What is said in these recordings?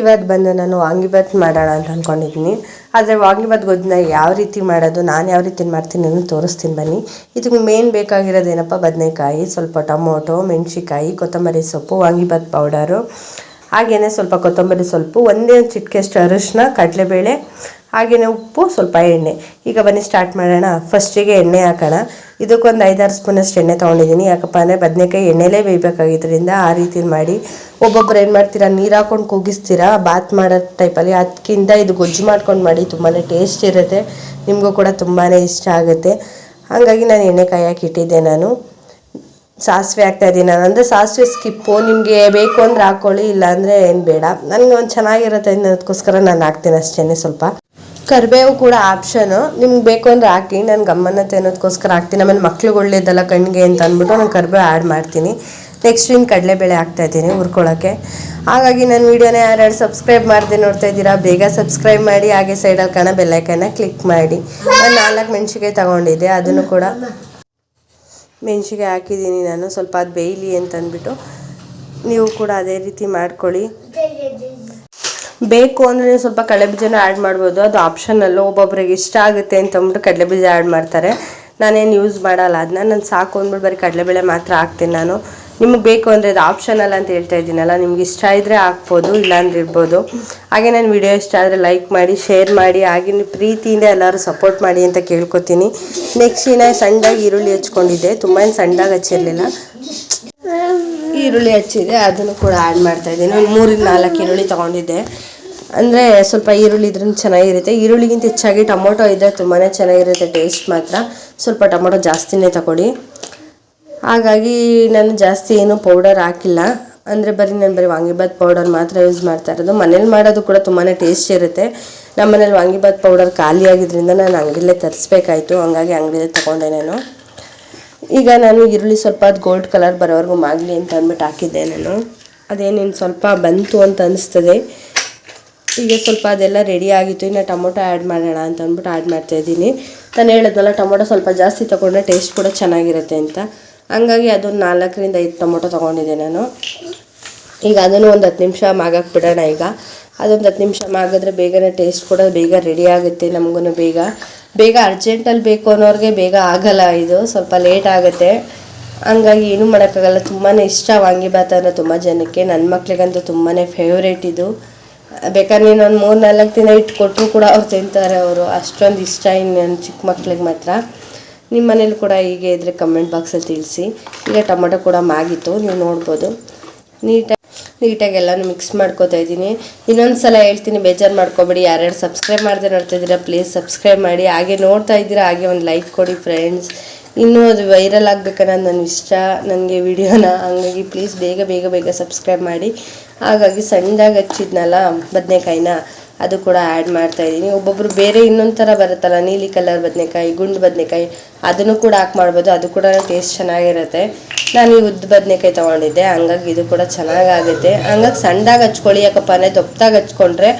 ಇವತ್ತು ಬಂದು ನಾನು ವಾಂಗಿಬಾತ್ ಮಾಡೋಣ ಅಂತ ಅಂದ್ಕೊಂಡಿದ್ದೀನಿ ಆದರೆ ವಾಂಗಿಬಾತ್ ಗೊಜ್ಜನ್ನ ಯಾವ ರೀತಿ ಮಾಡೋದು, ನಾನು ಯಾವ ರೀತಿ ಮಾಡ್ತೀನಿ ಅನ್ನೋದು ತೋರಿಸ್ತೀನಿ ಬನ್ನಿ. ಇದಕ್ಕೆ ಮೇನ್ ಬೇಕಾಗಿರೋದೇನಪ್ಪ ಬದನೆಕಾಯಿ, ಸ್ವಲ್ಪ ಟೊಮೊಟೊ ಮೆಣಸಿಕಾಯಿ ಕೊತ್ತಂಬರಿ ಸೊಪ್ಪು ವಾಂಗಿಬಾತ್ ಪೌಡರು ಹಾಗೆಯೇ ಸ್ವಲ್ಪ ಕೊತ್ತಂಬರಿ ಸೊಪ್ಪು, ಒಂದೇ ಒಂದು ಚಿಟ್ಕೆಷ್ಟು ಅರಿಶಿನ ಕಡಲೆಬೇಳೆ ಹಾಗೆಯೇ ಉಪ್ಪು, ಸ್ವಲ್ಪ ಎಣ್ಣೆ. ಈಗ ಬನ್ನಿ ಸ್ಟಾರ್ಟ್ ಮಾಡೋಣ. ಫಸ್ಟಿಗೆ ಎಣ್ಣೆ ಹಾಕೋಣ. ಇದಕ್ಕೊಂದು ಐದಾರು ಸ್ಪೂನಷ್ಟು ಎಣ್ಣೆ ತೊಗೊಂಡಿದ್ದೀನಿ. ಯಾಕಪ್ಪ ಅಂದರೆ ಬದನೆಕಾಯಿ ಎಣ್ಣೆಲೇ ಬೇಯಬೇಕಾಗಿದ್ದರಿಂದ ಆ ರೀತಿ ಮಾಡಿ. ಒಬ್ಬೊಬ್ಬರು ಏನು ಮಾಡ್ತೀರಾ, ನೀರು ಹಾಕೊಂಡು ಕೂಗಿಸ್ತೀರಾ ಬಾತ್ ಮಾಡೋ ಟೈಪಲ್ಲಿ ಅದಕ್ಕಿಂತ ಇದು ಗೊಜ್ಜು ಮಾಡ್ಕೊಂಡು ಮಾಡಿ ತುಂಬಾ ಟೇಸ್ಟ್ ಇರುತ್ತೆ. ನಿಮಗೂ ಕೂಡ ತುಂಬಾ ಇಷ್ಟ ಆಗುತ್ತೆ. ಹಾಗಾಗಿ ನಾನು ಎಣ್ಣೆ ಕಾಯಕ್ಕೆ ನಾನು. ಸಾಸಿವೆ ಹಾಕ್ತಾ ಇದ್ದೀನಿ ನಾನು. ಅಂದರೆ ಸಾಸಿವೆ ಸ್ಕಿಪ್ಪು, ನಿಮಗೆ ಬೇಕು ಅಂದರೆ ಹಾಕ್ಕೊಳ್ಳಿ ಇಲ್ಲಾಂದರೆ ಏನು ಬೇಡ. ನನಗೆ ಒಂದು ಚೆನ್ನಾಗಿರುತ್ತೆ ಅನ್ನೋದಕ್ಕೋಸ್ಕರ ನಾನು ಹಾಕ್ತೀನಿ ಅಷ್ಟೇ ಸ್ವಲ್ಪ. ಕರಿಬೇವು ಕೂಡ ಆಪ್ಷನು ನಿಮ್ಗೆ ಬೇಕು ಅಂದರೆ ಹಾಕಿ, ನಾನು ಗಮ್ಮನತೆ ಅನ್ನೋದಕ್ಕೋಸ್ಕರ ಹಾಕ್ತೀನಿ. ಆಮೇಲೆ ಮಕ್ಳಿಗೆ ಒಳ್ಳೇದಲ್ಲ ಕಣ್ಣಿಗೆ ಅಂತ ಅಂದ್ಬಿಟ್ಟು ನಾನು ಕರಿಬೇವು ಆ್ಯಡ್ ಮಾಡ್ತೀನಿ. ನೆಕ್ಸ್ಟ್ ಇನ್ನು ಕಡಲೆಬೇಳೆ ಹಾಕ್ತಾ ಇದ್ದೀನಿ ಹುರ್ಕೊಳ್ಳೋಕ್ಕೆ ಹಾಗಾಗಿ ನನ್ನ ವೀಡಿಯೋನ ಯಾರ್ಯಾರು ಸಬ್ಸ್ಕ್ರೈಬ್ ಮಾಡಿದೆ ನೋಡ್ತಾ ಇದ್ದೀರಾ, ಬೇಗ ಸಬ್ಸ್ಕ್ರೈಬ್ ಮಾಡಿ, ಹಾಗೆ ಸೈಡಲ್ಲಿ ಕಾಣೋ ಬೆಲ್ಲೈಕನ್ನ ಕ್ಲಿಕ್ ಮಾಡಿ. ನಾನು ನಾಲ್ಕು ಮೆಣಸಿಗೆ ತೊಗೊಂಡಿದ್ದೆ, ಅದನ್ನು ಕೂಡ ಮೆಣಸಿಗೆ ಹಾಕಿದ್ದೀನಿ ನಾನು. ಸ್ವಲ್ಪ ಅದು ಬೇಯಲಿ ಅಂತಂದ್ಬಿಟ್ಟು ನೀವು ಕೂಡ ಅದೇ ರೀತಿ ಮಾಡ್ಕೊಳ್ಳಿ. ಬೇಕು ಅಂದರೆ ಸ್ವಲ್ಪ ಕಡಲೆಬೀಜನ ಆ್ಯಡ್ ಮಾಡ್ಬೋದು. ಅದು ಆಪ್ಷನಲ್ಲೂ ಒಬ್ಬೊಬ್ರಿಗೆ ಇಷ್ಟ ಆಗುತ್ತೆ ಅಂತ ಅಂದ್ಬಿಟ್ಟು ಕಡಲೆಬೀಜ ಆ್ಯಡ್ ಮಾಡ್ತಾರೆ. ನಾನೇನು ಯೂಸ್ ಮಾಡಲ್ಲ. ಅದನ್ನ ನಾನು ಸಾಕು ಅಂದ್ಬಿಟ್ಟು ಬರೀ ಕಡಲೆಬೇಳೆ ಮಾತ್ರ ಹಾಕ್ತೀನಿ ನಾನು. ನಿಮಗೆ ಬೇಕು ಅಂದರೆ ಅದು ಆಪ್ಷನಲ್ ಅಂತ ಹೇಳ್ತಾ ಇದ್ದೀನಲ್ಲ, ನಿಮ್ಗೆ ಇಷ್ಟ ಇದ್ದರೆ ಹಾಕ್ಬೋದು, ಇಲ್ಲಾಂದ್ರೆ ಇರ್ಬೋದು. ಹಾಗೆ ನಾನು ವಿಡಿಯೋ ಇಷ್ಟ ಆದರೆ ಲೈಕ್ ಮಾಡಿ ಶೇರ್ ಮಾಡಿ, ಹಾಗೆ ನೀವು ಪ್ರೀತಿಯಿಂದ ಎಲ್ಲರೂ ಸಪೋರ್ಟ್ ಮಾಡಿ ಅಂತ ಕೇಳ್ಕೊತೀನಿ. ನೆಕ್ಸ್ಟ್ ಇನ್ನು ಸಣ್ಣದಾಗಿ ಈರುಳ್ಳಿ ಹಚ್ಕೊಂಡಿದ್ದೆ. ತುಂಬ ಏನು ಸಣ್ಣದಾಗಿ ಹಚ್ಚಿರಲಿಲ್ಲ. ಈರುಳ್ಳಿ ಹಚ್ಚಿದೆ ಅದನ್ನು ಕೂಡ ಆ್ಯಡ್ ಮಾಡ್ತಾಯಿದ್ದೀನಿ ಒಂದು ಮೂರಿಂದ ನಾಲ್ಕು ಈರುಳ್ಳಿ ತೊಗೊಂಡಿದ್ದೆ. ಅಂದರೆ ಸ್ವಲ್ಪ ಈರುಳ್ಳಿ ಇದ್ರೂ ಚೆನ್ನಾಗಿರುತ್ತೆ. ಈರುಳ್ಳಿಗಿಂತ ಹೆಚ್ಚಾಗಿ ಟೊಮೊಟೊ ಇದ್ದರೆ ತುಂಬಾ ಚೆನ್ನಾಗಿರುತ್ತೆ ಟೇಸ್ಟ್ ಮಾತ್ರ. ಸ್ವಲ್ಪ ಟೊಮೊಟೊ ಜಾಸ್ತಿನೇ ತಗೊಳ್ಳಿ. ಹಾಗಾಗಿ ನಾನು ಜಾಸ್ತಿ ಏನು ಪೌಡರ್ ಹಾಕಿಲ್ಲ. ಅಂದರೆ ಬರೀ ನಾನು ಬರೀ ವಾಂಗಿಬಾತ್ ಪೌಡರ್ ಮಾತ್ರ ಯೂಸ್ ಮಾಡ್ತಾ ಇರೋದು. ಮನೇಲಿ ಮಾಡೋದು ಕೂಡ ತುಂಬಾ ಟೇಸ್ಟ್ ಇರುತ್ತೆ. ನಮ್ಮ ಮನೇಲಿ ವಾಂಗಿಬಾತ್ ಪೌಡರ್ ಖಾಲಿ ಆಗಿದ್ದರಿಂದ ನಾನು ಅಂಗಡಿಲೇ ತರಿಸ್ಬೇಕಾಯಿತು. ಹಂಗಾಗಿ ಅಂಗಡಿಲೇ ತೊಗೊಂಡೆ ನಾನು. ಈಗ ನಾನು ಈರುಳ್ಳಿ ಸ್ವಲ್ಪ ಅದು ಗೋಲ್ಡ್ ಕಲರ್ ಬರೋವರೆಗೂ ಮಾಗಲಿ ಅಂತ ಅಂದ್ಬಿಟ್ಟು ಹಾಕಿದ್ದೆ ನಾನು. ಅದೇನೇನು ಸ್ವಲ್ಪ ಬಂತು ಅಂತ ಅನಿಸ್ತದೆ. ಈಗ ಸ್ವಲ್ಪ ಅದೆಲ್ಲ ರೆಡಿ ಆಗಿತ್ತು. ಇನ್ನು ಟೊಮೊಟೊ ಆ್ಯಡ್ ಮಾಡೋಣ ಅಂತ ಅಂದ್ಬಿಟ್ಟು ಆ್ಯಡ್ ಮಾಡ್ತಾಯಿದ್ದೀನಿ ನಾನು ಹೇಳಿದ್ನಲ್ಲ, ಟೊಮೊಟೊ ಸ್ವಲ್ಪ ಜಾಸ್ತಿ ತೊಗೊಂಡ್ರೆ ಟೇಸ್ಟ್ ಕೂಡ ಚೆನ್ನಾಗಿರುತ್ತೆ ಅಂತ. ಹಂಗಾಗಿ ಅದೊಂದು ನಾಲ್ಕರಿಂದ ಐದು ಟೊಮೊಟೊ ತೊಗೊಂಡಿದ್ದೆ ನಾನು. ಈಗ ಅದನ್ನು ಒಂದು ಹತ್ತು ನಿಮಿಷ ಮಾಗಕ್ಕೆ ಬಿಡೋಣ ಈಗ. ಅದೊಂದು ಹತ್ತು ನಿಮಿಷ ಮಾಗಿದ್ರೆ ಬೇಗನೆ ಟೇಸ್ಟ್ ಕೂಡ ಬೇಗ ರೆಡಿ ಆಗುತ್ತೆ ನಮಗೂ ಬೇಗ. ಬೇಗ ಅರ್ಜೆಂಟಲ್ಲಿ ಬೇಕು ಅನ್ನೋರಿಗೆ ಬೇಗ ಆಗಲ್ಲ ಇದು. ಸ್ವಲ್ಪ ಲೇಟ್ ಆಗುತ್ತೆ. ಹಂಗಾಗಿ ಏನೂ ಮಾಡೋಕ್ಕಾಗಲ್ಲ. ತುಂಬಾ ಇಷ್ಟ ವಾಂಗಿಬಾತ್ ಅಂದರೆ ತುಂಬ ಜನಕ್ಕೆ. ನನ್ನ ಮಕ್ಳಿಗಂತೂ ತುಂಬಾ ಫೇವ್ರೇಟ್ ಇದು. ಬೇಕಾದ್ರೆ ನೀನು ಒಂದು ಮೂರು ನಾಲ್ಕು ದಿನ ಇಟ್ಟು ಕೊಟ್ಟರು ಕೂಡ ಅವ್ರು ತಿಂತಾರೆ ಅವರು. ಅಷ್ಟೊಂದು ಇಷ್ಟ ಇನ್ನು ಚಿಕ್ಕ ಮಕ್ಳಿಗೆ ಮಾತ್ರ. ನಿಮ್ಮ ಮನೇಲಿ ಕೂಡ ಹೀಗೆ ಇದ್ದರೆ ಕಮೆಂಟ್ ಬಾಕ್ಸಲ್ಲಿ ತಿಳಿಸಿ. ಈಗ ಟೊಮೆಟೊ ಕೂಡ ಮಾಗಿತ್ತು, ನೀವು ನೋಡ್ಬೋದು. ನೀಟಾಗಿ ನೀಟಾಗಿ ಎಲ್ಲನೂ ಮಿಕ್ಸ್ ಮಾಡ್ಕೋತಾ ಇದ್ದೀನಿ. ಇನ್ನೊಂದು ಸಲ ಹೇಳ್ತೀನಿ, ಬೇಜಾರು ಮಾಡ್ಕೊಬೇಡಿ. ಯಾರ್ಯಾರು ಸಬ್ಸ್ಕ್ರೈಬ್ ಮಾಡದೆ ನೋಡ್ತಾ ಇದ್ದೀರಾ ಪ್ಲೀಸ್ ಸಬ್ಸ್ಕ್ರೈಬ್ ಮಾಡಿ. ಹಾಗೆ ನೋಡ್ತಾ ಇದ್ದೀರಾ, ಹಾಗೆ ಒಂದು ಲೈಕ್ ಕೊಡಿ ಫ್ರೆಂಡ್ಸ್ ಇನ್ನೂ ಅದು ವೈರಲ್ ಆಗಬೇಕನ್ನೋದು ನನ್ನ ಇಷ್ಟ, ನನಗೆ ವಿಡಿಯೋನ ಹಂಗಾಗಿ ಪ್ಲೀಸ್ ಬೇಗ ಬೇಗ ಬೇಗ ಸಬ್ಸ್ಕ್ರೈಬ್ ಮಾಡಿ. ಹಾಗಾಗಿ ಸಣ್ಣದಾಗಿ ಹಚ್ಚಿದ್ನಲ್ಲ ಬದನೆಕಾಯಿನ ಅದು ಕೂಡ ಆ್ಯಡ್ ಮಾಡ್ತಾ ಇದ್ದೀನಿ. ಒಬ್ಬೊಬ್ಬರು ಬೇರೆ ಇನ್ನೊಂದು ಥರ ಬರುತ್ತಲ್ಲ, ನೀಲಿ ಕಲರ್ ಬದನೆಕಾಯಿ, ಗುಂಡು ಬದನೆಕಾಯಿ, ಅದನ್ನು ಕೂಡ ಹಾಕಿ ಮಾಡ್ಬೋದು. ಅದು ಕೂಡ ಟೇಸ್ಟ್ ಚೆನ್ನಾಗಿರುತ್ತೆ. ನಾನು ಈ ಉದ್ದ ಬದನೆಕಾಯಿ ತೊಗೊಂಡಿದ್ದೆ. ಹಂಗಾಗಿ ಇದು ಕೂಡ ಚೆನ್ನಾಗಾಗುತ್ತೆ. ಹಂಗಾಗಿ ಸಣ್ಣದಾಗಿ ಹಚ್ಕೊಳ್ಳಿ ಯಾಕಪ್ಪ ಅಂದರೆ ದೊಪ್ಪದಾಗಿ ಹಚ್ಕೊಂಡ್ರೆ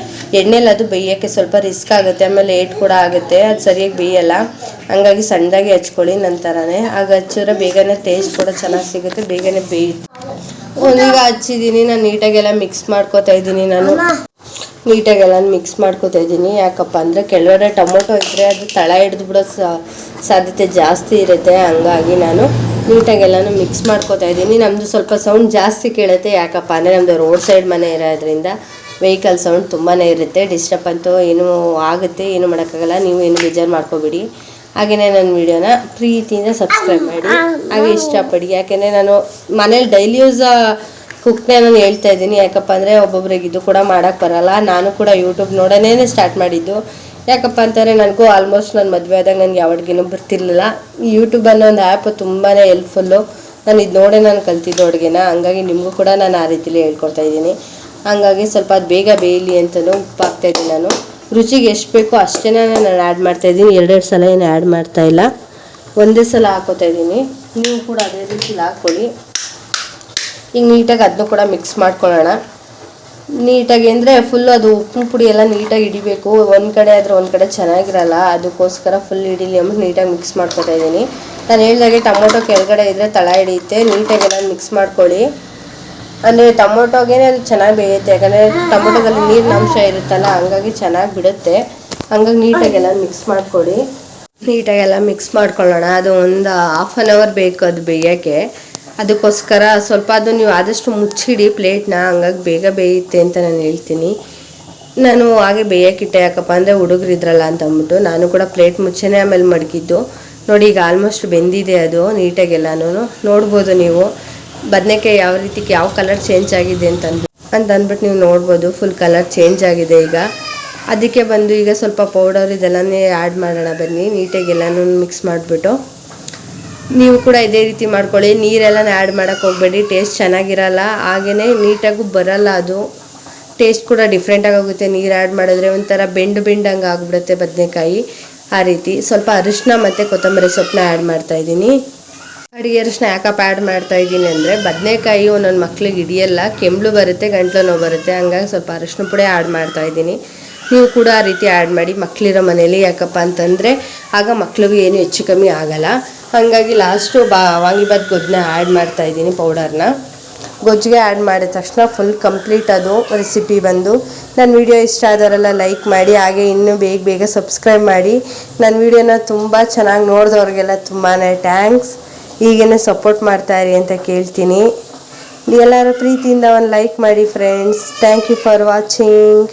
ಎಣ್ಣೆಲಿ ಅದು ಬೇಯೋಕ್ಕೆ ಸ್ವಲ್ಪ ರಿಸ್ಕ್ ಆಗುತ್ತೆ. ಆಮೇಲೆ ಏಟ್ ಕೂಡ ಆಗುತ್ತೆ. ಅದು ಸರಿಯಾಗಿ ಬೇಯಲ್ಲ. ಹಂಗಾಗಿ ಸಣ್ಣದಾಗಿ ಹಚ್ಕೊಳ್ಳಿ ನಂತರನೇ ಆಗ ಹಚ್ಚಿದ್ರೆ ಬೇಗನೆ ಟೇಸ್ಟ್ ಕೂಡ ಚೆನ್ನಾಗಿ ಸಿಗುತ್ತೆ. ಬೇಗನೆ ಬೇಯುತ್ತೆ ಈಗ ಹಚ್ಚಿದ್ದೀನಿ ನಾನು ನೀಟಾಗೆಲ್ಲ ಮಿಕ್ಸ್ ಮಾಡ್ಕೋತಾ ಇದ್ದೀನಿ ನಾನು. ನೀಟಾಗೆಲ್ಲ ಮಿಕ್ಸ್ ಮಾಡ್ಕೋತಾ ಇದ್ದೀನಿ. ಯಾಕಪ್ಪ ಅಂದರೆ ಕೆಳಗಡೆ ಟೊಮೊಟೊ ಇದ್ದರೆ ಅದು ತಳ ಹಿಡಿದು ಬಿಡೋ ಸಾಧ್ಯತೆ ಜಾಸ್ತಿ ಇರುತ್ತೆ. ಹಂಗಾಗಿ ನಾನು ನೀಟಾಗೆಲ್ಲನೂ ಮಿಕ್ಸ್ ಮಾಡ್ಕೋತಾ ಇದ್ದೀನಿ. ನಮ್ಮದು ಸ್ವಲ್ಪ ಸೌಂಡ್ ಜಾಸ್ತಿ ಕೇಳುತ್ತೆ. ಯಾಕಪ್ಪ ಅಂದರೆ ನಮ್ಮದು ರೋಡ್ ಸೈಡ್ ಮನೆ ಇರೋದ್ರಿಂದ ವೆಹಿಕಲ್ ಸೌಂಡ್ ತುಂಬಾ ಇರುತ್ತೆ. ಡಿಸ್ಟರ್ಬ್ ಅಂತೂ ಏನೂ ಆಗುತ್ತೆ, ಏನು ಮಾಡೋಕ್ಕಾಗಲ್ಲ. ನೀವು ಏನು ಬೇಜಾರು ಮಾಡ್ಕೋಬೇಡಿ. ಹಾಗೆಯೇ ನನ್ನ ವಿಡಿಯೋನ ಪ್ರೀತಿಯಿಂದ ಸಬ್ಸ್ಕ್ರೈಬ್ ಮಾಡಿ. ಹಾಗೆ ಇಷ್ಟಪಡಿ. ಯಾಕೆಂದರೆ ನಾನು ಮನೇಲಿ ಡೈಲಿ ಯೂಸ್ ಕುಕ್ನೇ ನಾನು ಹೇಳ್ತಾ ಇದ್ದೀನಿ. ಯಾಕಪ್ಪ ಅಂದರೆ ಒಬ್ಬೊಬ್ರಿಗೆ ಇದು ಕೂಡ ಮಾಡೋಕ್ಕೆ ಬರಲ್ಲ. ನಾನು ಕೂಡ ಯೂಟ್ಯೂಬ್ ನೋಡೋನೇ ಸ್ಟಾರ್ಟ್ ಮಾಡಿದ್ದು. ಯಾಕಪ್ಪ ಅಂತಾರೆ ನನಗೂ ಆಲ್ಮೋಸ್ಟ್ ನಾನು ಮದುವೆ ಆದಾಗ ನನಗೆ ಯಾವ ಬರ್ತಿರ್ಲಿಲ್ಲ. ಈ ಯೂಟ್ಯೂಬ್ ಅನ್ನೋ ಒಂದು ಆ್ಯಪ್ ತುಂಬಾ ಹೆಲ್ಪ್ಫುಲ್ಲು ನಾನು ಇದು ನೋಡೇ ನಾನು ಕಲ್ತಿದ್ದು ಅಡುಗೆನ. ಹಂಗಾಗಿ ನಿಮಗೂ ಕೂಡ ನಾನು ಆ ರೀತಿಲಿ ಹೇಳ್ಕೊಡ್ತಾ ಇದ್ದೀನಿ. ಹಂಗಾಗಿ ಸ್ವಲ್ಪ ಅದು ಬೇಗ ಬೇಯಲಿ ಅಂತಲೂ ಉಪ್ಪು ಹಾಕ್ತಾಯಿದ್ದೀನಿ ನಾನು. ರುಚಿಗೆ ಎಷ್ಟು ಬೇಕೋ ಅಷ್ಟೇ ನಾನು ಆ್ಯಡ್ ಮಾಡ್ತಾಯಿದ್ದೀನಿ ಎರಡೆರಡು ಸಲ ಏನು ಆ್ಯಡ್ ಮಾಡ್ತಾ ಇಲ್ಲ. ಒಂದೇ ಸಲ ಹಾಕೋತಾ ಇದ್ದೀನಿ. ನೀವು ಕೂಡ ಅದೇ ರೀತಿಲಿ ಹಾಕ್ಕೊಳ್ಳಿ. ಈಗ ನೀಟಾಗಿ ಅದನ್ನು ಕೂಡ ಮಿಕ್ಸ್ ಮಾಡ್ಕೊಳ್ಳೋಣ. ನೀಟಾಗಿ ಅಂದರೆ ಫುಲ್ ಅದು ಉಪ್ಪಿನ ಪುಡಿ ಎಲ್ಲ ನೀಟಾಗಿ ಹಿಡಿಬೇಕು. ಒಂದು ಕಡೆ ಆದರೆ ಒಂದು ಕಡೆ ಚೆನ್ನಾಗಿರಲ್ಲ, ಅದಕ್ಕೋಸ್ಕರ ಫುಲ್ ಹಿಡೀಲಿ ಅಂದ್ಬಿಟ್ಟು ನೀಟಾಗಿ ಮಿಕ್ಸ್ ಮಾಡ್ಕೊತಾ ಇದ್ದೀನಿ. ನಾನು ಹೇಳಿದಾಗೆ ಟೊಮೊಟೊ ಕೆಳಗಡೆ ಇದ್ದರೆ ತಳ ಹಿಡಿಯುತ್ತೆ, ನೀಟಾಗಿ ಎಲ್ಲ ಮಿಕ್ಸ್ ಮಾಡ್ಕೊಳ್ಳಿ. ಅಂದರೆ ಟೊಮೊಟೊಗೆ ಅದು ಚೆನ್ನಾಗಿ ಬೇಯುತ್ತೆ, ಯಾಕಂದರೆ ಟೊಮೊಟೊದಲ್ಲಿ ನೀರಿನ ಅಂಶ ಇರುತ್ತಲ್ಲ, ಹಂಗಾಗಿ ಚೆನ್ನಾಗಿ ಬಿಡುತ್ತೆ. ಹಂಗಾಗಿ ನೀಟಾಗೆಲ್ಲ ಮಿಕ್ಸ್ ಮಾಡ್ಕೊಳ್ಳಿ. ನೀಟಾಗೆಲ್ಲ ಮಿಕ್ಸ್ ಮಾಡ್ಕೊಳ್ಳೋಣ, ಅದು ಒಂದು ಹಾಫ್ ಆನ್ ಅವರ್ ಬೇಕು ಅದು ಬೇಯೋಕ್ಕೆ. ಅದಕ್ಕೋಸ್ಕರ ಸ್ವಲ್ಪ ಅದು ನೀವು ಆದಷ್ಟು ಮುಚ್ಚಿಡಿ ಪ್ಲೇಟ್ನ, ಹಂಗಾಗಿ ಬೇಗ ಬೇಯುತ್ತೆ ಅಂತ ನಾನು ಹೇಳ್ತೀನಿ. ನಾನು ಹಾಗೆ ಬೇಯಕ್ಕಿಟ್ಟೆ ಯಾಕಪ್ಪ ಅಂದರೆ ಹುಡುಗರು ಇದ್ರಲ್ಲ ಅಂತ ಅಂದ್ಬಿಟ್ಟು ನಾನು ಕೂಡ ಪ್ಲೇಟ್ ಮುಚ್ಚೆನೇ ಆಮೇಲೆ ಮಡಗಿದ್ದು. ನೋಡಿ, ಈಗ ಆಲ್ಮೋಸ್ಟ್ ಬೆಂದಿದೆ ಅದು ನೀಟಾಗೆಲ್ಲನೂ ನೋಡ್ಬೋದು ನೀವು ಬದನೆಕಾಯಿ ಯಾವ ರೀತಿ ಯಾವ ಕಲರ್ ಚೇಂಜ್ ಆಗಿದೆ ಅಂತ ಅಂದ್ಬಿಟ್ಟು. ಅಂತ ಅಂದ್ಬಿಟ್ಟು ನೀವು ನೋಡ್ಬೋದು ಫುಲ್ ಕಲರ್ ಚೇಂಜ್ ಆಗಿದೆ ಈಗ. ಅದಕ್ಕೆ ಬಂದು ಈಗ ಸ್ವಲ್ಪ ಪೌಡರ್ ಇದೆಲ್ಲನೇ ಆ್ಯಡ್ ಮಾಡೋಣ ಬನ್ನಿ, ನೀಟಾಗಿ ಎಲ್ಲನೂ ಮಿಕ್ಸ್ ಮಾಡಿಬಿಟ್ಟು. ನೀವು ಕೂಡ ಇದೇ ರೀತಿ ಮಾಡ್ಕೊಳ್ಳಿ. ನೀರೆಲ್ಲ ಆ್ಯಡ್ ಮಾಡೋಕ್ಕೆ ಹೋಗಬೇಡಿ. ಟೇಸ್ಟ್ ಚೆನ್ನಾಗಿರಲ್ಲ. ಹಾಗೆಯೇ ನೀಟಾಗೂ ಬರಲ್ಲ ಅದು. ಟೇಸ್ಟ್ ಕೂಡ ಡಿಫ್ರೆಂಟಾಗಿ ಆಗುತ್ತೆ ನೀರು ಆ್ಯಡ್ ಮಾಡಿದ್ರೆ ಒಂಥರ ಬೆಂಡು ಬೆಂಡಂಗೆ ಆಗಿಬಿಡುತ್ತೆ ಬದನೆಕಾಯಿ. ಆ ರೀತಿ. ಸ್ವಲ್ಪ ಅರಿಶಿನ ಮತ್ತು ಕೊತ್ತಂಬರಿ ಸೊಪ್ಪನ್ನ ಆ್ಯಡ್ ಮಾಡ್ತಾ ಇದ್ದೀನಿ. ಅಡುಗೆ ಅರಿಶಿನ ಯಾಕಪ್ಪ ಆ್ಯಡ್ ಮಾಡ್ತಾ ಇದ್ದೀನಿ ಅಂದರೆ ಬದನೆಕಾಯಿ ಒಂದೊಂದು ಮಕ್ಳಿಗೆ ಹಿಡಿಯಲ್ಲ. ಕೆಂಬ್ಳು ಬರುತ್ತೆ, ಗಂಟ್ಲು ನೋವು ಬರುತ್ತೆ. ಹಂಗಾಗಿ ಸ್ವಲ್ಪ ಅರಿಶಿನ ಪುಡಿ ಆ್ಯಡ್ ಮಾಡ್ತಾ ಇದ್ದೀನಿ. ನೀವು ಕೂಡ ಆ ರೀತಿ ಆ್ಯಡ್ ಮಾಡಿ ಮಕ್ಕಳಿರೋ ಮನೇಲಿ ಯಾಕಪ್ಪ ಅಂತಂದರೆ ಆಗ ಮಕ್ಳಿಗೂ ಏನು ಹೆಚ್ಚು ಕಮ್ಮಿ ಆಗಲ್ಲ. ಹಾಗಾಗಿ ಲಾಸ್ಟು ಬಾ ವಾಂಗಿಬಾತ್ ಗೊಜ್ಜನ್ನ ಆ್ಯಡ್ ಮಾಡ್ತಾ ಇದ್ದೀನಿ ಪೌಡರ್ನ ಗೊಜ್ಜಿಗೆ ಆ್ಯಡ್ ಮಾಡಿದ ತಕ್ಷಣ ಫುಲ್ ಕಂಪ್ಲೀಟ್ ಅದು ರೆಸಿಪಿ ಬಂದು. ನನ್ನ ವಿಡಿಯೋ ಇಷ್ಟ ಆದವರೆಲ್ಲ ಲೈಕ್ ಮಾಡಿ, ಹಾಗೆ ಇನ್ನೂ ಬೇಗ ಬೇಗ ಸಬ್ಸ್ಕ್ರೈಬ್ ಮಾಡಿ. ನನ್ನ ವಿಡಿಯೋನ ತುಂಬ ಚೆನ್ನಾಗಿ ನೋಡಿದವ್ರಿಗೆಲ್ಲ ತುಂಬಾ ಥ್ಯಾಂಕ್ಸ್ ಈಗೇನೆ ಸಪೋರ್ಟ್ ಮಾಡ್ತಾಯಿರಿ ಅಂತ ಕೇಳ್ತೀನಿ. ಎಲ್ಲರೂ ಪ್ರೀತಿಯಿಂದ ಒಂದು ಲೈಕ್ ಮಾಡಿ friends thank you for watching